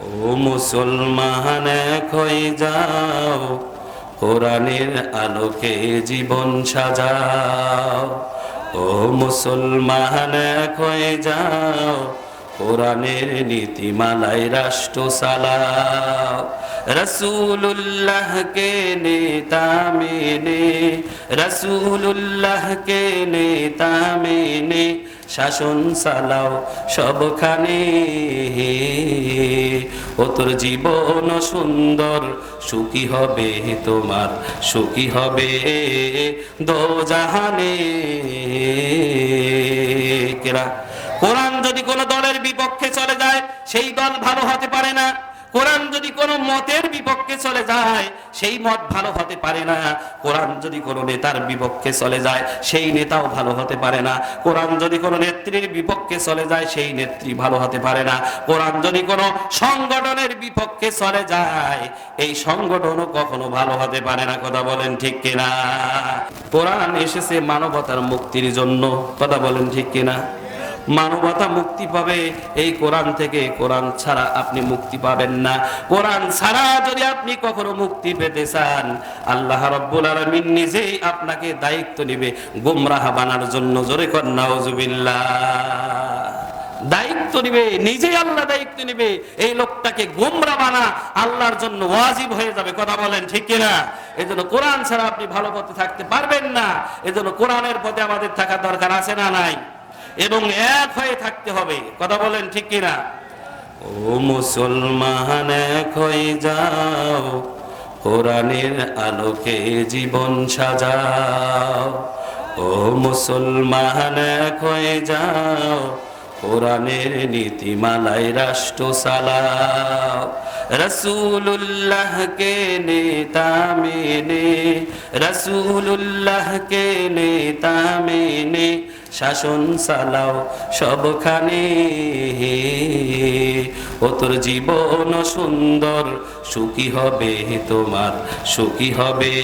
ও মুসলমান হয়ে যাও, কোরআনের আলোকে জীবন সাজাও। ও মুসলমান হয়ে যাও, কোরআনের নীতিমালায় রাষ্ট্র সালাও রসুল্লাহকে নেতা মেনে রসুল্লাহকে নেতা মেনে শাসন চালাও সবখানে। ও তোর জীবন সুন্দর, সুখী হবে তোমার, সুখী হবে দো জাহানে কেরা? কোরআন যদি কোনো দলের বিপক্ষে চলে যায়, সেই দল ভালো হতে পারে না। কোরআন যদি কোনো মতের বিপক্ষে চলে যায়, সেই মত ভালো হতে পারে না। কোরআন যদি কোনো নেতার বিপক্ষে চলে যায়, সেই নেতাও ভালো হতে পারে না। কোরআন যদি কোনো নেত্রীর বিপক্ষে চলে যায়, সেই নেত্রী ভালো হতে পারে না। কোরআন যদি কোনো সংগঠনের বিপক্ষে চলে যায়, এই সংগঠনও কখনো ভালো হতে পারে না। কথা বলেন ঠিক কিনা? কোরআন এসেছে মানবতার মুক্তির জন্য। কথা বলেন ঠিক কিনা? মানবতা মুক্তি পাবে। এই কোরআন থেকে কোরআন ছাড়া আপনি মুক্তি পাবেন না। কোরআন ছাড়া যদি আপনি কখনো মুক্তি পেতে চান, আল্লাহ রব্বুল আলমিন নিজেই আপনাকে দায়িত্ব নিবে গুমরাহ বানার জন্য। জোরে কর দায়িত্ব নিবে, নিজেই আল্লাহ দায়িত্ব নিবে। এই লোকটাকে গোমরা বানা আল্লাহর জন্য ওয়াজিব হয়ে যাবে। কথা বলেন ঠিক কিনা? এই জন্য কোরআন ছাড়া আপনি ভালো পথে থাকতে পারবেন না। এই জন্য কোরআনের পথে আমাদের থাকা দরকার আছে না নাই? এবং এক হয়ে থাকতে হবে। কথা বলেন ঠিক কিনা? ও মুসলমান, এক হয়ে যাও। কোরআনের আলোকে জীবন সাজাও। ও মুসলমান, এক হয়ে যাও। কোরআনের নীতিমালায় রাষ্ট্র সালাও রসুল্লাহকে নেতা মেনে রসুল্লাহকে নেতা মেনে শাসন চালাও সবখানে। ও তোর জীবন সুন্দর, সুখী হবে তোমার, সুখী হবে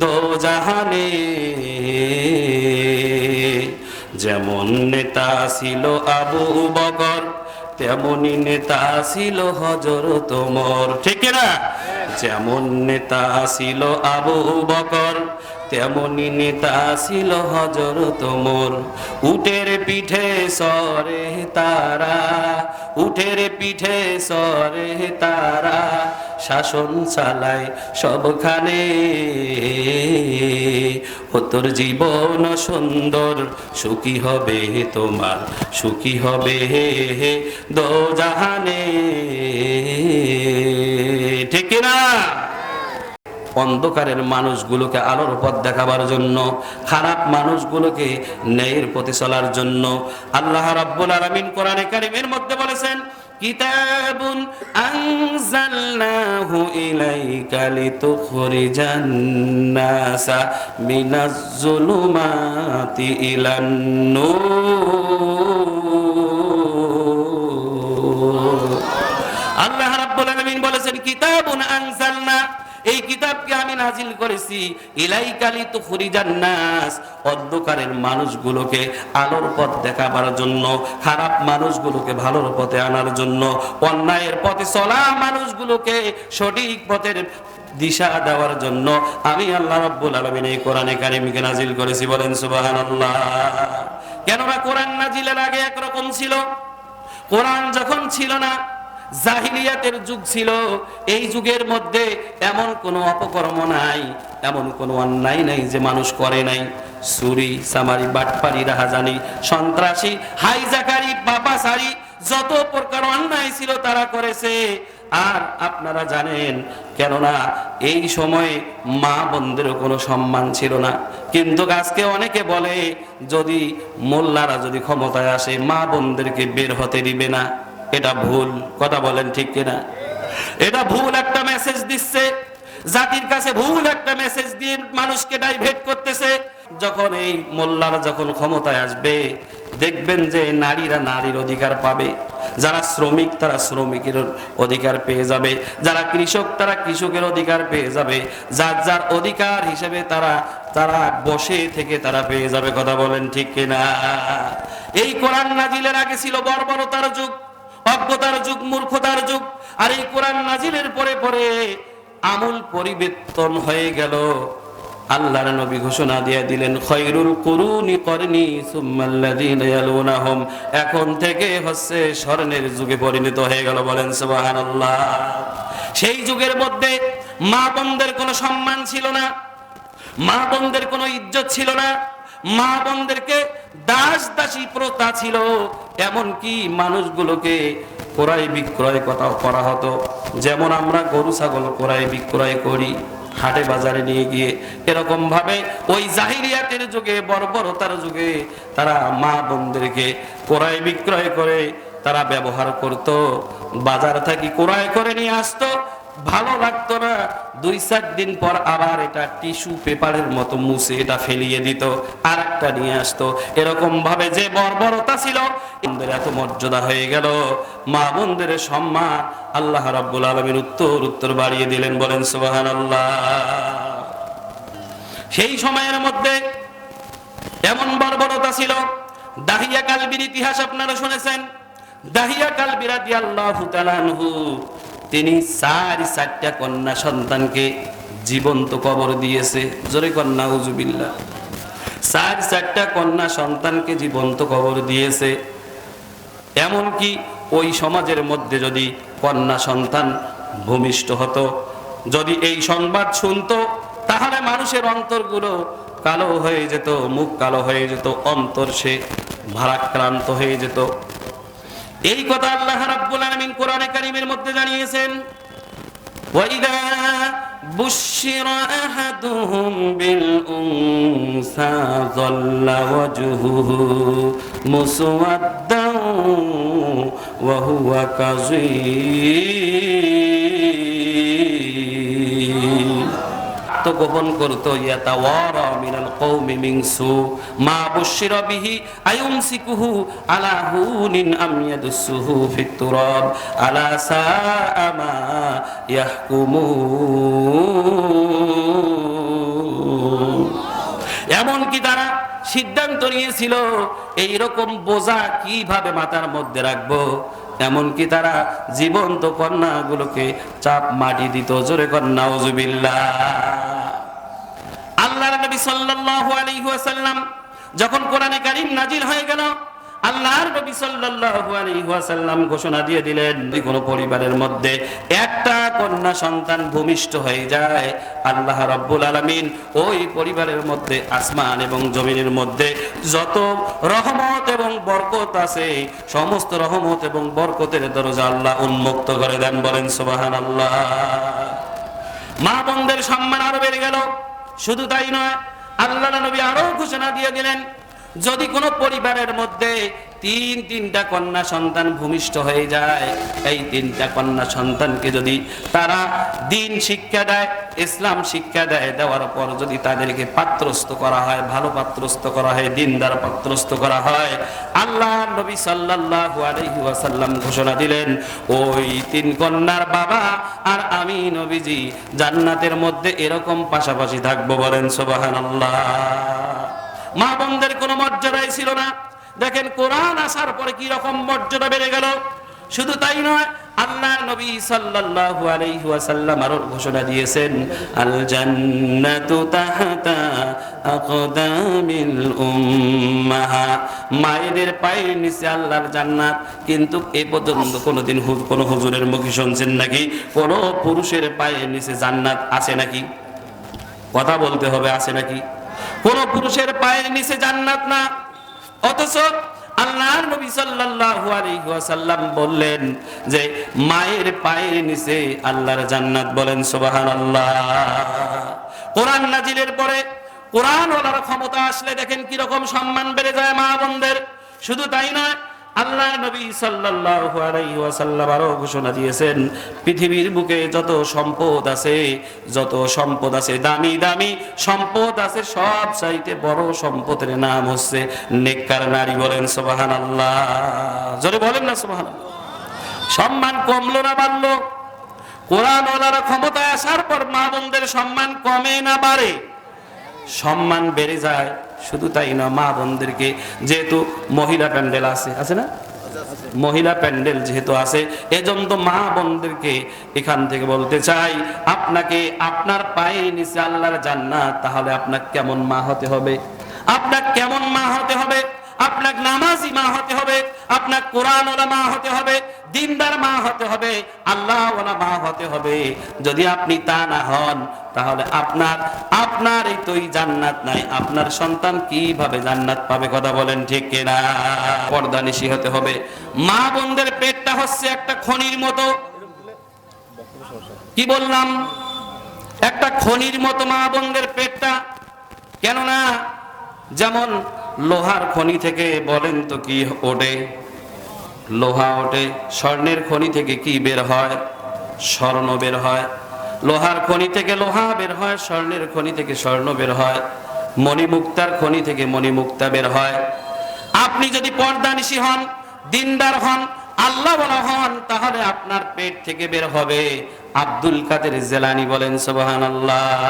দো জাহানে যেমন নেতা ছিল আবু বকর তেমনই নেতা ছিল হজর তোমর ঠিক না যেমন নেতা ছিল আবু বকর তেমনি নেতা ছিল হজর তোমর। উটের পিঠে সরে তারা উঠের পিঠে সরে তারা। শাসন চালায় সবখানে। ও তোর জীবন সুন্দর, সুখী হবে তোমার, সুখী হবে দো জাহানে ঠিক না অন্ধকারের মানুষগুলোকে আলোর পথ দেখাবার জন্য, খারাপ মানুষগুলোকে ন্যায়ের পথে চলার জন্য। আল্লাহ রাব্বুল আলামিন কোরআনে কারিমের মধ্যে বলেছেন, কিতাবুন আনজালনাহু ইলাইকা লিতুখরিজান মিনাজ জুলুমাতি ইলান নূর। আল্লাহ রাব্বুল আলামিন বলেছেন, কিতাবুন আনজালনা কিতাবকে আমি নাজিল করেছি ইলাইকালি তো নাস, অন্ধকারের মানুষগুলোকে আলোর পথ দেখাবার জন্য, খারাপ মানুষগুলোকে ভালোর পথে আনার জন্য, অন্যায়ের পথে চলা মানুষগুলোকে সঠিক পথের দিশা দেওয়ার জন্য আমি আল্লাহ রাব্বুল আলামিন এই কোরআনে কারিমকে নাজিল করেছি। বলেন, সুবহানাল্লাহ। কেননা কোরআন নাজিলের আগে একরকম ছিল, কোরআন যখন ছিল না জাহিলিয়াতের যুগ ছিল। এই যুগের মধ্যে এমন কোনো অপকর্ম নাই, এমন কোনো অন্যায় নাই যে মানুষ করে নাই। সুরি, সামারি, বাটপারি, রাহাজানি, সন্ত্রাসী, হাইজাকারি বাপাসারি যত প্রকার অন্যায় ছিল তারা করেছে। আর আপনারা জানেন, কেননা এই সময়ে মা বোনদেরও কোনো সম্মান ছিল না। কিন্তু আজকে অনেকে বলে, যদি মোল্লারা যদি ক্ষমতায় আসে, মা বোনদেরকে বের হতে দিবে না। এটা ভুল, কথা বলেন ঠিক কিনা? এটা ভুল একটা মেসেজ দিচ্ছে, জাতির কাছে ভুল একটা মেসেজ দিয়ে মানুষকে ডাইভেট করতেছে। যখন এই মোল্লারা যখন ক্ষমতায় আসবে, দেখবেন যে নারীরা নারীর অধিকার পাবে। যারা শ্রমিক, তারা শ্রমিকের অধিকার পেয়ে যাবে। যারা কৃষক, তারা কৃষকের অধিকার পেয়ে যাবে। যার যার অধিকার হিসেবে তারা তারা বসে থেকে তারা পেয়ে যাবে, কথা বলেন ঠিক কিনা? এই কোরআন নাজিলের আগে ছিল বর্বরতার যুগ। অজ্ঞতার যুগ, মূর্খতার যুগ। আর এই কোরআন নাজিলের পরে পরে আমূল পরিবর্তন হয়ে গেল। আল্লাহর নবী ঘোষণা দিয়ে দিলেন, খৈরুল কুরুনি করনি এখন থেকে হচ্ছে স্বর্ণের যুগে পরিণত হয়ে গেল, বলেন সুবহানাল্লাহ। সেই যুগের মধ্যে মা বোনদের কোনো সম্মান ছিল না মা বোনদের কোনো ইজ্জত ছিল না। মা বোনদেরকে দাস দাসী প্রথা ছিল, এমনকি মানুষগুলোকে ক্রয় বিক্রয় কথা করা হতো। যেমন আমরা গরু, ছাগল ক্রয় বিক্রয় করি, হাটে বাজারে নিয়ে গিয়ে। এরকম ভাবে ওই জাহিরিয়াতের যুগে, বর্বরতার যুগে তারা মা বোনদেরকে ক্রয় বিক্রয় করে, তারা ব্যবহার করত, বাজার থাকি ক্রয় করে নিয়ে আসতো ভালো লাগতো না। দুই, চার দিন পর আবার এটা টিস্যু পেপারের মতো মুছে এটা ফেলিয়ে দিত আর একটা নিয়ে আসতো। এরকম ভাবে যে বর্বরতা ছিল এত মর্যাদা হয়ে গেল। মা বোনদের সম্মান আল্লাহ রাব্বুল আলমীর উত্তর উত্তর বাড়িয়ে দিলেন, বলেন সুবাহান আল্লাহ সেই সময়ের মধ্যে এমন বর্বরতা ছিল, দাহিয়া কালবির ইতিহাস আপনারা শুনেছেন। দাহিয়া কালবিরা আনহু তিনি চার চারটা কন্যা সন্তানকে জীবন্ত কবর দিয়েছে। জোরে কন্যা উজুবিল্লাহ চার চারটা কন্যা সন্তানকে জীবন্ত কবর দিয়েছে। এমনকি ওই সমাজের মধ্যে যদি কন্যা সন্তান ভূমিষ্ঠ হতো, যদি এই সংবাদ শুনতো, তাহলে মানুষের অন্তরগুলো কালো হয়ে যেত, মুখ কালো হয়ে যেত, অন্তর সে ভারাক্রান্ত হয়ে যেত। এই কথা আল্লাহ রাব্বুল আলামিন কোরআনে কারীমের মধ্যে জানিয়েছেন, ওয়াইদা বুশিরা আহাদুহুম বিল উনসা যাল্লা ওয়াজহুহু মুসওয়াদ্দান ওয়া হুয়া কাযীম তো গোপন করতো ইয়াতাওয়ারা মিনাল কওমি মিন সু মা বুশিরা বিহি আলা এমনকি তারা সিদ্ধান্ত নিয়েছিল এই রকম বোঝা কীভাবে মাথার মধ্যে রাখব? এমনকি তারা জীবন্ত কন্যাগুলোকে চাপ মাটি দিত। জোরে কন্যা নবী সাল্লাল্লাহু আলাইহি ওয়াসাল্লাম যখন কোরআনে কারীম নাজিল হয়ে গেল, আল্লাহর নবী সাল্লাল্লাহু আলাইহি ওয়াসাল্লাম ঘোষণা দিয়ে দিলেন যে কোনো পরিবারের মধ্যে একটা কন্যা সন্তান ভূমিষ্ঠ হয়ে যায়, আল্লাহ রাব্বুল আলামিন ওই পরিবারের মধ্যে আসমান এবং জমিনের মধ্যে যত রহমত এবং বরকত আছে, সমস্ত রহমত এবং বরকতের দরজা আল্লাহ উন্মুক্ত করে দেন, বলেন সুবহানাল্লাহ। মা বোনদের সম্মান আরও বেড়ে গেল। শুধু তাই নয় আল্লাহ নবী আরও ঘোষণা দিয়ে দিলেন, যদি কোনো পরিবারের মধ্যে তিন তিনটা কন্যা সন্তান ভূমিষ্ঠ হয়ে যায়, এই তিনটা কন্যা সন্তানকে যদি তারা দিন শিক্ষা দেয় ইসলাম শিক্ষা দেয়, দেওয়ার পর যদি তাদেরকে পাত্রস্থ করা হয়, ভালো পাত্রস্থ করা হয়, দিনদার পাত্রস্থ করা হয়, আল্লাহ নবী সাল্লাল্লাহু আলাইহি ওয়াসাল্লাম ঘোষণা দিলেন, ওই তিন কন্যার বাবা আর আমি নবীজি, জান্নাতের মধ্যে এরকম পাশাপাশি থাকব বলেন সুবহানাল্লাহ। মা বোনদের কোনো মর্যাদাই ছিল না। দেখেন কোরআন আসার পরে কি রকম মর্যাদা বেড়ে গেল? শুধু তাই নয় আল্লাহ নবী সাল্লাল্লাহু আলাইহি ওয়াসাল্লাম আরও ঘোষণা দিয়েছেন আল জান্নাতু তাহতা আকদামিল উম্মাহা। মায়েদের পায়ের নিচে আল্লাহর জান্নাত, কিন্তু এ পর্যন্ত কোনোদিন কোনো হুজুরের মুখে শুনছেন নাকি? কোনো পুরুষের পায়ের নিচে জান্নাত আছে নাকি? কথা বলতে হবে, আছে নাকি? কোন পুরুষের পায়ের নিচে জান্নাত না। অথচ আল্লাহর নবী সাল্লাল্লাহু আলাইহি ওয়াসাল্লাম বললেন যে, মায়ের পায়ের নিচে আল্লাহর জান্নাত বলেন সুবহানাল্লাহ। কোরআন নাজিলের পরে কোরআন ওলার ক্ষমতা আসলে দেখেন কি রকম সম্মান বেড়ে যায় মা বোনদের। শুধু তাই নয় আল্লাহ নবী সাল্লাল্লাহু আলাইহি ওয়াসাল্লাম আরও ঘোষণা দিয়েছেন, পৃথিবীর বুকে যত সম্পদ আছে, যত সম্পদ আছে, দামি দামি সম্পদ আছে, সব চাইতে বড় সম্পদের নাম হচ্ছে নেককার নারী বলেন সুবহানাল্লাহ। জোরে বলেন না সুবহানাল্লাহ। সম্মান কমলো না বাড়লো। কোরআন ওলার ক্ষমতায় আসার পর মা বোনদের সম্মান কমে না বাড়ে। সম্মান বেড়ে যায়। শুধু তাই না, মা বোনদেরকে যেহেতু মহিলা প্যান্ডেল আছে আছে না? মহিলা প্যান্ডেল যেহেতু আছে, এজন্য মা বোনদেরকে এখান থেকে বলতে চাই, আপনাকে আপনার পায়ে নিচে আল্লাহর জান্নাত, তাহলে আপনাকে কেমন মা হতে হবে? আপনার কেমন মা হতে হবে? আপনাকে নামাজি মা হতে হবে? আপনার কোরআন মা হতে হবে, দিনদার মা হতে হবে, আল্লাহ মা হতে হবে। যদি আপনি তা না হন, তাহলে আপনার আপনার এই তো জান্নাত নাই, আপনার সন্তান কীভাবে জান্নাত পাবে কথা বলেন ঠিক কিনা? পর্দা নিশি হতে হবে। মা বোনদের পেটটা হচ্ছে একটা খনির মতো। কি বললাম? একটা খনির মতো মা বোনদের পেটটা। কেননা, যেমন লোহার খনি থেকে বলেন তো কি ওঠে? লোহা ওঠে, স্বর্ণের খনি থেকে কি বের হয়? স্বর্ণ বের হয়। লোহার খনি থেকে লোহা বের হয়, স্বর্ণের খনি থেকে স্বর্ণ বের হয়। মণিমুক্তার খনি থেকে মণিমুক্তা বের হয়। আপনি যদি পর্দানিশী হন, দিনদার হন, আল্লাহ বলা হন, তাহলে আপনার পেট থেকে বের হবে। আব্দুল কাদের জেলানি বলেন সোবাহান আল্লাহ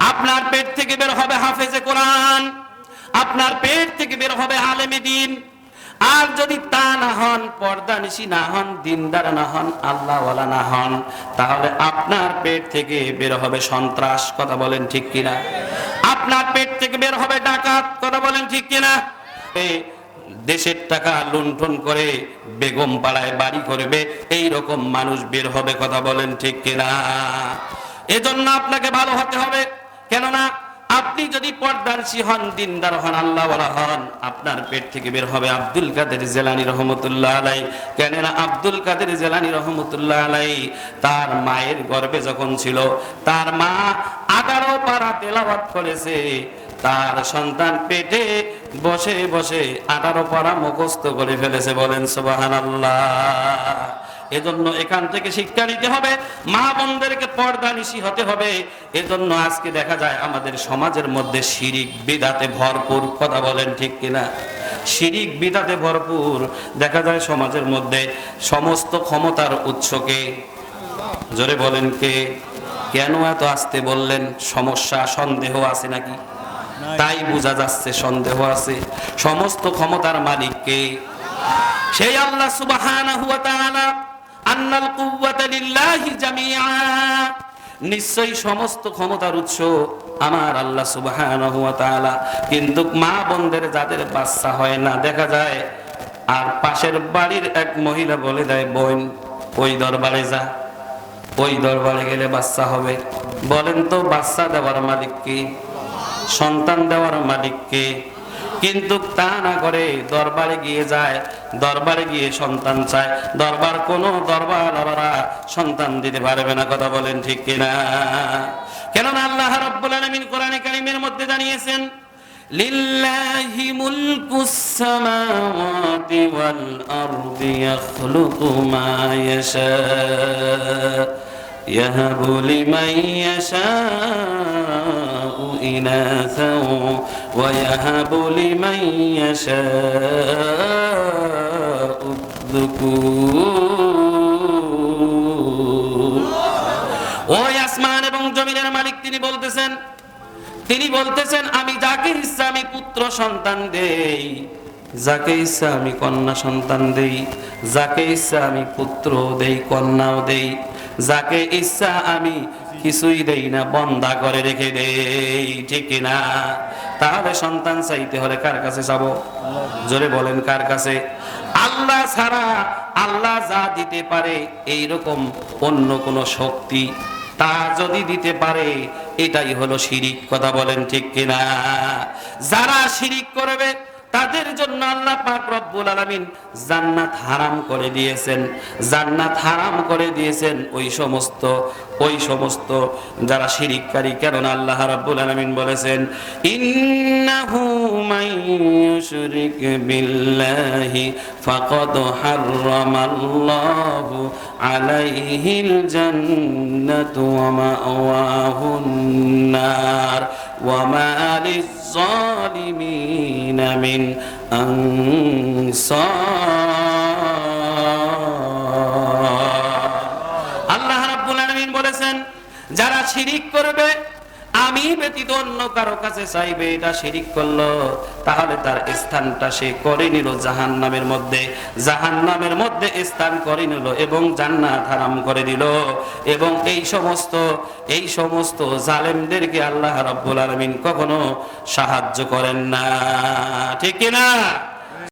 আপনার পেট থেকে বের হবে হাফেজে কোরআন। আপনার পেট থেকে বের হবে আলেমে দিন। আর যদি তা না হন পর্দা নিশি না হন, দিনদার না হন, আল্লাহওয়ালা না হন, তাহলে আপনার পেট থেকে বের হবে সন্ত্রাস, কথা বলেন ঠিক কিনা? আপনার পেট থেকে বের হবে ডাকাত, কথা বলেন ঠিক কিনা? দেশের টাকা লুণ্ঠন করে বেগম পাড়ায় বাড়ি করবে এই রকম মানুষ বের হবে, কথা বলেন ঠিক কিনা? এজন্য আপনাকে ভালো হতে হবে, কেননা আপনি যদি পর্দানসি হন, দিনদার হন আল্লাহ হন, আপনার পেট থেকে বের হবে আব্দুল কাদের জেলানি রহমতুল্লাহ আলাই কেননা আব্দুল কাদের জেলানি রহমতুল্লাহ আলাই তার মায়ের গর্ভে যখন ছিল, তার মা আগারো পারা তেলাওয়াত করেছে, তার সন্তান পেটে বসে বসে আঠারো পারা মুখস্থ করে ফেলেছে, বলেন সুবাহান এজন্য এখান থেকে শিক্ষা নিতে হবে। মা বোনদেরকে পর্দা নিশি হতে হবে। এজন্য আজকে দেখা যায় আমাদের সমাজের মধ্যে শিরিক বিদাতে ভরপুর কথা বলেন ঠিক কিনা? শিরিক বিদাতে ভরপুর। দেখা যায় সমাজের মধ্যে সমস্ত ক্ষমতার উৎসকে জোরে বলেন কে? কেন এত আসতে বললেন? সমস্যা সন্দেহ আছে নাকি? তাই বোঝা যাচ্ছে সন্দেহ আছে। সমস্ত ক্ষমতার মালিককে সেই আল্লাহ তাআলা আন্নাল কুওয়াতা লিল্লাহি নিশ্চয়ই সমস্ত ক্ষমতার উৎস আমার আল্লাহ তাআলা। কিন্তু মা বন্ধের যাদের বাচ্চা হয় না, দেখা যায় আর পাশের বাড়ির এক মহিলা বলে দেয়, বোন, ওই দরবারে যা। ওই দরবারে গেলে বাচ্চা হবে। বলেন তো, বাচ্চা দেওয়ার মালিক কি? সন্তান দেওয়ার মালিককে কিন্তু তা না করে দরবারে গিয়ে যায় দরবারে গিয়ে সন্তান চায় দরবার কোন দরবার আলারা সন্তান দিতে পারবে না কথা বলেন ঠিক কিনা কেননা আল্লাহ রাব্বুল আলামিন কোরআনে কারীমের মধ্যে জানিয়েছেন লিল্লাহি মুলকুস সামাওয়াতি ওয়াল আরদি ইয়াখলুকু মা ইয়াশা يهب لمن يشاء إناثا ويهب لمن يشاء الذكور ওই আসমান এবং জমিনের মালিক তিনি বলতেছেন তিনি বলতেছেন আমি যাকে ইচ্ছা আমি পুত্র সন্তান দেই যাকে ইচ্ছা আমি কন্যা সন্তান দেই যাকে ইচ্ছা আমি পুত্র দেই কন্যাও দেই যাকে ইচ্ছা আমি কিছুই দেই না বন্ধা করে রেখে দেই ঠিক না তাহলে সন্তান চাইতে হলে কার কাছে যাব? জোরে বলেন, কার কাছে? আল্লাহ ছাড়া আল্লাহ যা দিতে পারে এই রকম অন্য কোন শক্তি তা যদি দিতে পারে, এটাই হলো শিরিক। কথা বলেন ঠিক কিনা? যারা শিরিক করবে তাদের জন্য আল্লাহ পাক রব্বুল আলামিন জান্নাত হারাম করে দিয়েছেন। জান্নাত হারাম করে দিয়েছেন ওই সমস্ত ওই সমস্ত যারা শিরিককারী। কেন আল্লাহ রাব্বুল আলামিন বলেছেন, ইন্নাহু ইউশরিক বিল্লাহি ফাকাদ হারামাল্লাহু আলাইহিল জান্নাতু ওয়া মাওয়াহুন নার। ওয়া মা লিয-যালিমিন মিন আল্লাহ রাব্বুল আলামিন বলেছেন যারা শিরিক করবে আমি ব্যতীত অন্য কারও কাছে চাইবে এটা শিরিক করল, তাহলে তার স্থানটা সে করে নিল জাহান নামের মধ্যে। জাহান নামের মধ্যে স্থান করে নিল এবং জান্নাত হারাম করে দিল। এবং এই সমস্ত এই সমস্ত জালেমদেরকে আল্লাহ রাব্বুল আলামিন কখনো সাহায্য করেন না। ঠিক না